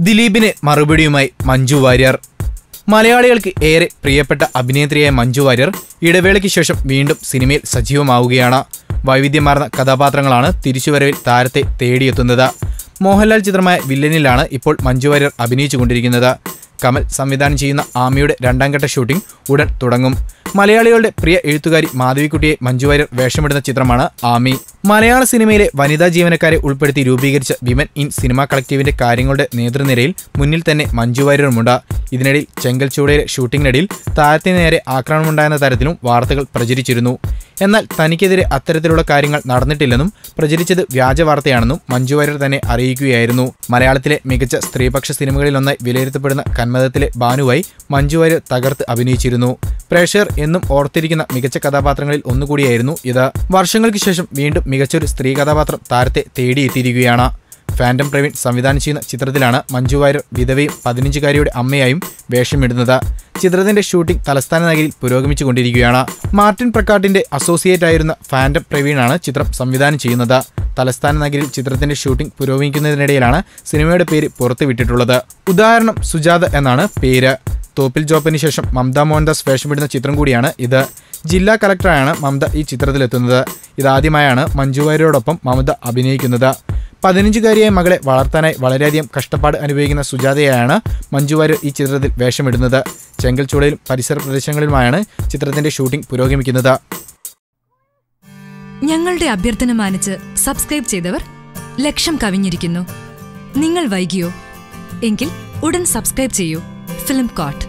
ദിലീപിന് മറുപടിയുമായി മഞ്ജു വാര്യർ. മലയാളികൾക്ക് ഏറെ പ്രിയപ്പെട്ട അഭിനേത്രിയായ മഞ്ജു വാര്യർ ഇടവേളയ്ക്ക് ശേഷം വീണ്ടും സിനിമയിൽ സജീവമാവുകയാണ്. വൈവിധ്യമാർന്ന കഥാപാത്രങ്ങളാണ് തിരിച്ചുവരവിൽ താരത്തെ തേടിയെത്തുന്നത്. മോഹൻലാൽ ചിത്രമായ വില്ലനിലാണ് ഇപ്പോൾ മഞ്ജു വാര്യർ അഭിനയിച്ചുകൊണ്ടിരിക്കുന്നത്. കമൽ സംവിധാനം ചെയ്യുന്ന ആമിയുടെ രണ്ടാം ഘട്ട ഷൂട്ടിംഗ് ഉടൻ തുടങ്ങും. മലയാളികളുടെ പ്രിയ എഴുത്തുകാരി മാധവിക്കുട്ടിയെ മഞ്ജു വാര്യർ വേഷമിടുന്ന ചിത്രമാണ് ആമി. മലയാള സിനിമയിലെ വനിതാ ജീവനക്കാരെ ഉൾപ്പെടുത്തി രൂപീകരിച്ച വിമൻ ഇൻ സിനിമ കളക്റ്റീവിന്റെ കാര്യങ്ങളുടെ നേതൃനിരയിൽ മുന്നിൽ തന്നെ മഞ്ജു വാര്യരുമുണ്ട്. ഇതിനിടയിൽ ചെങ്കൽച്ചൂടയിലെ ഷൂട്ടിങ്ങിനിടയിൽ താരത്തിന് നേരെ ആക്രമണമുണ്ടായെന്ന തരത്തിലും വാർത്തകൾ പ്രചരിച്ചിരുന്നു. എന്നാൽ തനിക്കെതിരെ അത്തരത്തിലുള്ള കാര്യങ്ങൾ നടന്നിട്ടില്ലെന്നും പ്രചരിച്ചത് വ്യാജ വാർത്തയാണെന്നും മഞ്ജു വാര്യർ തന്നെ അറിയിക്കുകയായിരുന്നു. മലയാളത്തിലെ മികച്ച സ്ത്രീപക്ഷ സിനിമകളിലൊന്നായി വിലയിരുത്തപ്പെടുന്ന കന്മതത്തിലെ ബാനുവായി മഞ്ജു വാര്യർ തകർത്ത് അഭിനയിച്ചിരുന്നു. പ്രേക്ഷകർ എന്നും ഓർത്തിരിക്കുന്ന മികച്ച കഥാപാത്രങ്ങളിൽ ഒന്നുകൂടിയായിരുന്നു ഇത്. വർഷങ്ങൾക്ക് ശേഷം വീണ്ടും മികച്ചൊരു സ്ത്രീ കഥാപാത്രം താരത്തെ തേടിയെത്തിയിരിക്കുകയാണ്. ഫാന്റം പ്രവീൺ സംവിധാനം ചെയ്യുന്ന ചിത്രത്തിലാണ് മഞ്ജു വാര്യർ വിധവയും പതിനഞ്ചുകാരിയുടെ അമ്മയായും വേഷമിടുന്നത്. ചിത്രത്തിന്റെ ഷൂട്ടിംഗ് തലസ്ഥാന നഗരിയിൽ പുരോഗമിച്ചുകൊണ്ടിരിക്കുകയാണ്. മാർട്ടിൻ പ്രക്കാട്ടിന്റെ അസോസിയേറ്റ് ആയിരുന്ന ഫാന്റം പ്രവീണാണ് ചിത്രം സംവിധാനം ചെയ്യുന്നത്. തലസ്ഥാന നഗരിയിൽ ചിത്രത്തിന്റെ ഷൂട്ടിംഗ് പുരോഗമിക്കുന്നതിനിടയിലാണ് സിനിമയുടെ പേര് പുറത്തുവിട്ടിട്ടുള്ളത്. ഉദാഹരണം സുജാത എന്നാണ് പേര്. തോപ്പിൽ ജോപ്പിന് ശേഷം മമത മോഹൻദാസ് വേഷമിടുന്ന ചിത്രം കൂടിയാണ് ഇത്. ജില്ലാ കലക്ടറായാണ് മമത ഈ ചിത്രത്തിലെത്തുന്നത്. ഇതാദ്യമായാണ് മഞ്ജു വാര്യരോടൊപ്പം മമത അഭിനയിക്കുന്നത്. പതിനഞ്ചുകാരിയായ മകളെ വളർത്താനായി വളരെയധികം കഷ്ടപ്പാട് അനുഭവിക്കുന്ന സുജാതയാണ് മഞ്ജു വാര്യർ ഈ ചിത്രത്തിൽ വേഷമിടുന്നത്. ചെങ്കൽച്ചൂടയിലും പരിസര പ്രദേശങ്ങളിലുമായാണ് ചിത്രത്തിന്റെ ഷൂട്ടിംഗ് പുരോഗമിക്കുന്നത്. ഞങ്ങളുടെ അഭ്യർത്ഥന മാനിച്ച് സബ്സ്ക്രൈബ് ചെയ്തവർ ലക്ഷം കവിഞ്ഞിരിക്കുന്നു. നിങ്ങൾ വൈകിയോ? എങ്കിൽ ഉടൻ സബ്സ്ക്രൈബ് ചെയ്യൂ. Film coat